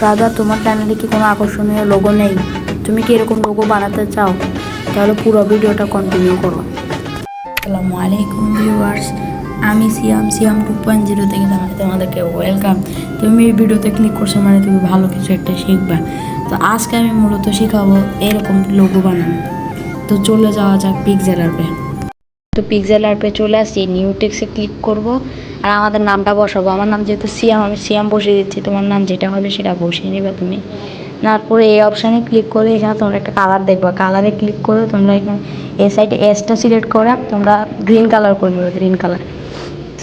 Brother তোমার চ্যানেলে কি কোনো আকর্ষণীয় লোগো নেই? তুমি কি এরকম লোগো বানাতে চাও? তাহলে পুরো ভিডিওটা কন্টিনিউ করো। আসসালামু আলাইকুম ভিউয়ার্স আমি Siam Siam two point zero থেকে জানাই তোমাদেরকে ওয়েলকাম তুমি এই ভিডিওতে ক্লিক করছ মানে তুমি ভালো কিছু একটা শিখবা। তো আজকে আমি মূলত শেখাবো এরকম লোগো বানানো। তো চলে যাওয়া যাক পিকজেল আর্পে তো পিকজেল আর্পে চলে আসছি নিউ টেক্সে ক্লিক করব। আর আমাদের নামটা বসাবো। আমার নাম যেহেতু সিয়াম আমি সিয়াম বসিয়ে দিচ্ছি। তোমার নাম যেটা হবে সেটা বসিয়ে নেবে তুমি। তারপরে এই অপশানে ক্লিক করে এখানে তোমরা একটা কালার দেখবা। কালারে ক্লিক করে তোমরা এখানে এ সাইডে এসটা সিলেক্ট করে, তোমরা গ্রিন কালার করে নেবে গ্রিন কালার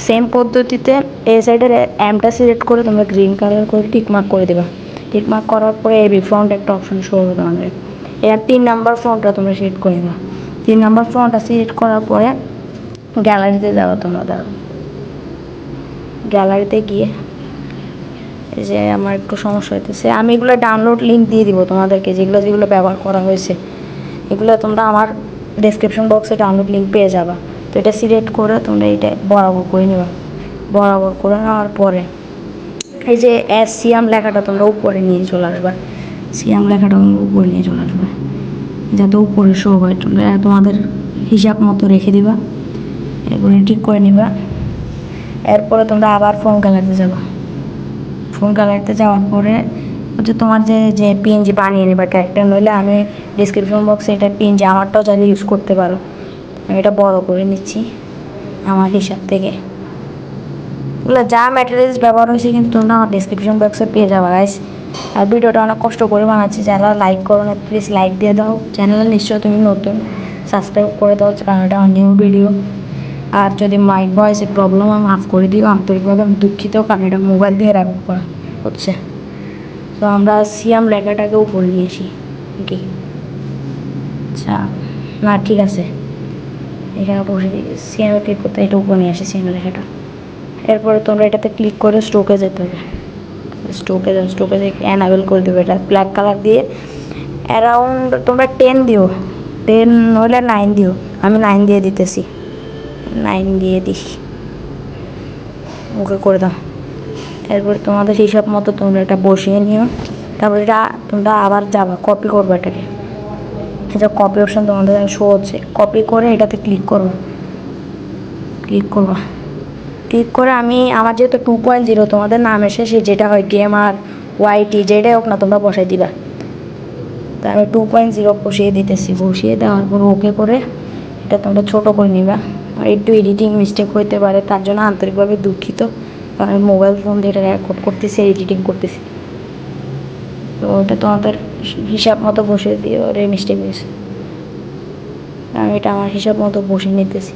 সেম পদ্ধতিতে এ সাইডের অ্যামটা সিলেক্ট করে তোমরা গ্রিন কালার করে টিকমার্ক করে দেবা। টিকমার্ক করার পরে এবি ফ্রন্ট একটা অপশন শো হবে তোমাদের। এর তিন নাম্বার ফ্রন্টটা তোমরা সিলেক্ট করে দেবা তিন নাম্বার ফ্রন্টটা সিলেক্ট করার পরে গ্যালারিতে যাওয়া তোমরা গ্যালারিতে গিয়ে যে আমার একটু সমস্যা হইতেছে, আমি এগুলো ডাউনলোড লিঙ্ক দিয়ে দিব তোমাদেরকে, যেগুলো যেগুলো ব্যবহার করা হয়েছে। এগুলো তোমরা আমার ডেসক্রিপশন বক্সে ডাউনলোড লিঙ্ক পেয়ে যাবা। তো এটা সিলেক্ট করে তোমরা এটা বরাবর করে নেবা। বরাবর করে নেওয়ার পরে এই যে এস সিয়াম লেখাটা তোমরা উপরে নিয়ে চলে আসবা। সিয়াম লেখাটা তোমরা উপরে নিয়ে চলে আসবে। যাতে উপরে শো হয়। তোমরা তোমাদের হিসাব মতো রেখে দিবা। এগুলো ঠিক করে নিবা। এরপরে তোমরা আবার ফোন গ্যালারিতে যাবা। ফোন গ্যালারিতে যাওয়ার পরে হচ্ছে তোমার যে যে পিএনজি বানিয়ে নেবা ক্যারেক্টার নইলে আমি ডিসক্রিপশন বক্সে এটা পিএনজি আমারটাও চাইলে ইউজ করতে পারো। আমি এটা বড় করে নিচ্ছি আমার হিসাব থেকে। যা ম্যাটেরিয়ালস ব্যবহার হয়েছে কিন্তু তোমরা আমার ডিসক্রিপশন বক্সে পেয়ে যাবা গাইস আর ভিডিওটা অনেক কষ্ট করে বানাচ্ছি। যারা লাইক করো না প্লিজ লাইক দিয়ে দাও। চ্যানেলে নিশ্চয়ই তুমি নতুন সাবস্ক্রাইব করে দাও, কারণ এটা নিউ ভিডিও আর যদি মাইক ভয়েসে প্রবলেম আমি মাফ করে দিও, আন্তরিকভাবে আমি দুঃখিত, কারণ এটা মোবাইল দিয়ে রেকর্ড করা হচ্ছে। তো আমরা সিয়াম লেখাটাকে উপরে নিয়ে আসি। কি আচ্ছা না, ঠিক আছে। এখানে বসে দিই সিয়ামে ক্লিক করতে, এটা উপরে নিয়ে আসি, সিয়াম লেখাটা। এরপরে তোমরা এটাতে ক্লিক করে স্টোকে যেতে হবে। স্টোকে যাও স্টোকে অ্যানাবেল করে দেবে এটা। ব্ল্যাক কালার দিয়ে অ্যারাউন্ড তোমরা টেন দিও। টেন হলে নাইন দিও। আমি নাইন দিয়ে দিতেছি। নাইন দিয়ে দিই। ওকে করে দাও। এরপরে তোমাদের হিসাব মতো তোমরা এটা বসিয়ে নিও। তারপরে এটা তোমরা আবার যাবা কপি করবে এটাকে। এটা কপি অপশান তোমাদের শো হচ্ছে। কপি করে এটাতে ক্লিক করো। ক্লিক করবা। ক্লিক করে আমি, আমার যেহেতু টু পয়েন্ট জিরো তোমাদের নাম এসে সে যেটা হয় গেমার ওয়াইটি যেটাই হোক না, তোমরা বসাই দিবা। তা আমি টু পয়েন্ট জিরো বসিয়ে দিতেছি। বসিয়ে দেওয়ার পর ওকে করে এটা তোমরা ছোটো করে নিবা। আর একটু এডিটিং মিস্টেক হইতে পারে, তার জন্য আন্তরিকভাবে দুঃখিত। কারণ আমি মোবাইল ফোন দিয়ে এটা রেকর্ড করতেছি এডিটিং করতেছি। তো ওটা তোমাদের হিসাব মতো বসিয়ে দিয়ে ওরে মিস্টেক হয়েছে। আমি এটা আমার হিসাব মতো বসিয়ে নিতেছি।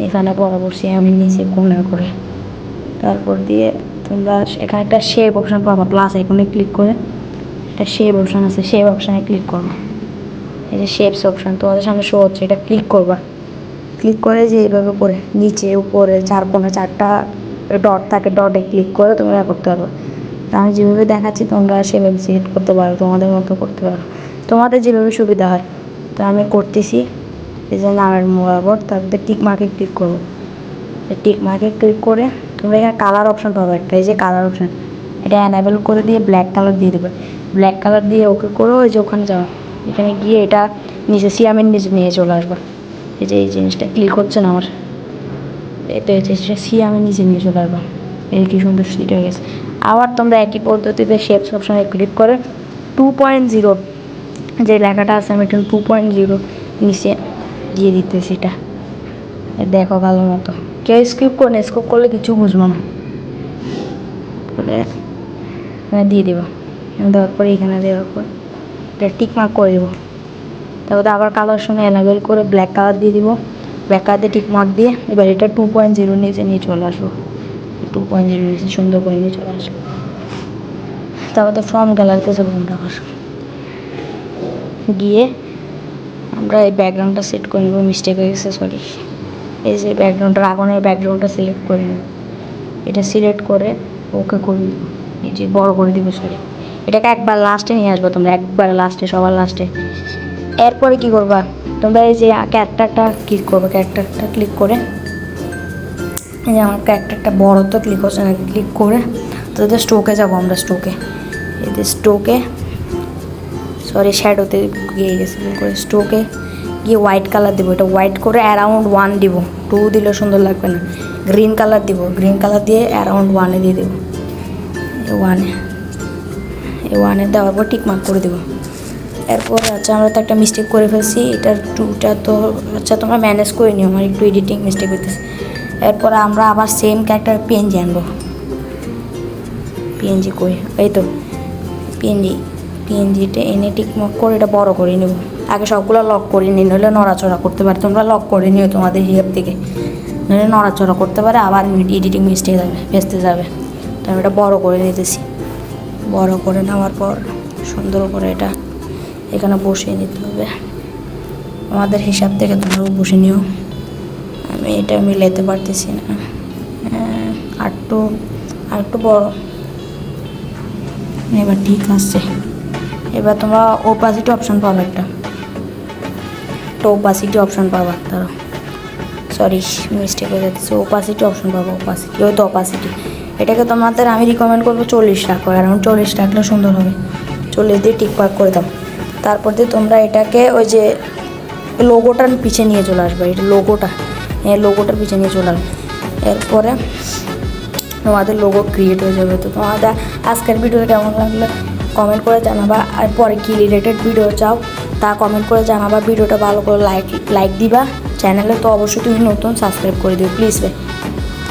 এখানে বরাবর আমি নিচে কোনে করে। তারপর দিয়ে তোমরা এখানে একটা শেপ অপশান পাবা প্লাস এখানে ক্লিক করে একটা শেপ অপশান আছে শেপ অপশানে ক্লিক করবা এই যে শেপস অপশান তোমাদের সামনে শো হচ্ছে, এটা ক্লিক করবা। ক্লিক করে যে এইভাবে করে, নিচে, উপরে, চার কোণে চারটা ডট থাকে ডটে ক্লিক করে তোমরা করতে পারবে। তা আমি যেভাবে দেখাচ্ছি, তোমরা সেভাবে সিলেক্ট করতে পারো, তোমাদের মতো করতে পারো। তোমাদের যেভাবে সুবিধা হয়। তো আমি করতেছি। এই যে নামের বরাবর তারপরে টিক মার্কে ক্লিক করব। টিক মার্কে ক্লিক করে তোমরা এখানে কালার অপশন পাবো একটা, এই যে কালার অপশন এটা অ্যানাবেল করে দিয়ে ব্ল্যাক কালার দিয়ে দেবে। ব্ল্যাক কালার দিয়ে ওকে করে ওই যে ওখানে যাওয়া এখানে গিয়ে এটা নিচে সিয়ামের নিচে নিয়ে চলে আসবা। এই যে এই জিনিসটা ক্লিক হচ্ছে না আমার। এটা হচ্ছে সেটা সিয়ামের নিচে নিয়ে চলে আসবা। এই কি সুন্দর সিট হয়ে গেছে। আবার তোমরা একই পদ্ধতিতে শেপস অপশনে ক্লিক করে টু পয়েন্ট জিরো যে লেখাটা আছে আমি এখানে টু পয়েন্ট জিরো নিচে দিয়ে দিতে সেটা। দেখো ভালো মতো। কেউ স্কিপ করে না স্কিপ করলে কিছু বুঝব না। দিয়ে দেবো। দেওয়ার পরে, এখানে দেওয়ার পর এটা টিক মার্ক করে দেবো। তারপরে আবার কালার সঙ্গে এনাবেল করে ব্ল্যাক কালার দিয়ে দিব। ব্ল্যাক কালার দিয়ে টিক মার্ক দিয়ে এবার এটা টু পয়েন্ট জিরো নিচে নিয়ে চলে আসব। টু পয়েন্ট জিরো নিচে, সুন্দর করে নিয়ে চলে আসব। তারপর তো ফর্ম গ্যালারিতে যাব আমরা আবার গিয়ে আমরা এই ব্যাকগ্রাউন্ডটা সেট করে নেব মিস্টেক হয়ে গেছে সরি এই যে ব্যাকগ্রাউন্ডটা আগুনের ব্যাকগ্রাউন্ডটা সিলেক্ট করে নেব। এটা সিলেক্ট করে ওকে করে এই যে বড় করে দিব সরি এটাকে একবার লাস্টে নিয়ে আসব তোমরা, একবার লাস্টে সবার লাস্টে এরপরে কি করবা? তোমরা এই যে ক্যারেক্টারটা ক্লিক করবে ক্যারেক্টারটা ক্লিক করে। এই যে আমার ক্যারেক্টারটা বড় তো ক্লিক হচ্ছে না ক্লিক করে। তাদের স্টোকে যাব আমরা স্টোকে এতে স্টোকে সরি শ্যাডোতে গিয়ে গেছে করে স্টোকে গিয়ে হোয়াইট কালার দেবো। এটা হোয়াইট করে অ্যারাউন্ড ওয়ান দিব। টু দিলে সুন্দর লাগবে না। গ্রিন কালার দিব। গ্রিন কালার দিয়ে অ্যারাউন্ড ওয়ানে দিয়ে দেবো। ওয়ানে ওয়ানে দেওয়ার পর টিক মার্ক করে দেবো। এরপর আচ্ছা আমরা তো একটা মিস্টেক করে ফেলছি। এটার টুটা তো আচ্ছা তোমরা ম্যানেজ করে নিও। আমার একটু এডিটিং মিস্টেক হইতেছে। এরপর আমরা আবার সেম ক্যারেক্টার পিএনজি আনব। পিএনজি কই? এই তো পিএনজি পিএনজিটা এনে টিকমক করে এটা বড় করে নেব। আগে সবগুলো লক করে নিই নইলে নড়াচড়া করতে পারে। তোমরা লক করে নিও তোমাদের হিসাব থেকে। নইলে নড়াচড়া করতে পারে আবার এডিটিং মিস্টেক যাবে ভেস্তে যাবে। তো আমি এটা বড় করে নিতেছি। বড় করে নেওয়ার পর সুন্দর করে এটা এখানে বসিয়ে নিতে হবে। আমাদের হিসাব থেকে তোমরাও বসে নিও। আমি এটা মিলাইতে পারতেছি না। হ্যাঁ, আরেকটু আরেকটু বড়। এবার ঠিক আছে। এবার তোমরা ওপাসিটি অপশন পাবে একটা। একটা ওপাসিটি অপশন পাবা তারা সরি মিস্টেক হয়ে যাচ্ছে। ওপাসিটি অপশন পাবো ওপাসিটি ওই তো ওপাসিটি এটাকে তোমাদের আমি রিকমেন্ড করব চল্লিশ রাখো অ্যারাউন্ড চল্লিশ রাখলে সুন্দর হবে। চল্লিশ দিয়ে টিকপাক করে দাও। তারপর দিয়ে তোমরা এটাকে ওই যে লোগোটার পিছে নিয়ে চলে আসবে এটা লোগোটা এই লোগোটার পিছে নিয়ে চলে আসবে। এরপরে তোমাদের লোগো ক্রিয়েট হয়ে যাবে। তো তোমাদের আজকের ভিডিওটা কেমন লাগল? কমেন্ট করে জানাবা আর পরে কি রিলেটেড ভিডিও চাও তা কমেন্ট করে জানাবা। ভিডিওটা ভালো করে লাইক লাইক দিবা। চ্যানেলে তো অবশ্যই তুমি নতুন সাবস্ক্রাইব করে দিও প্লিজ ভাই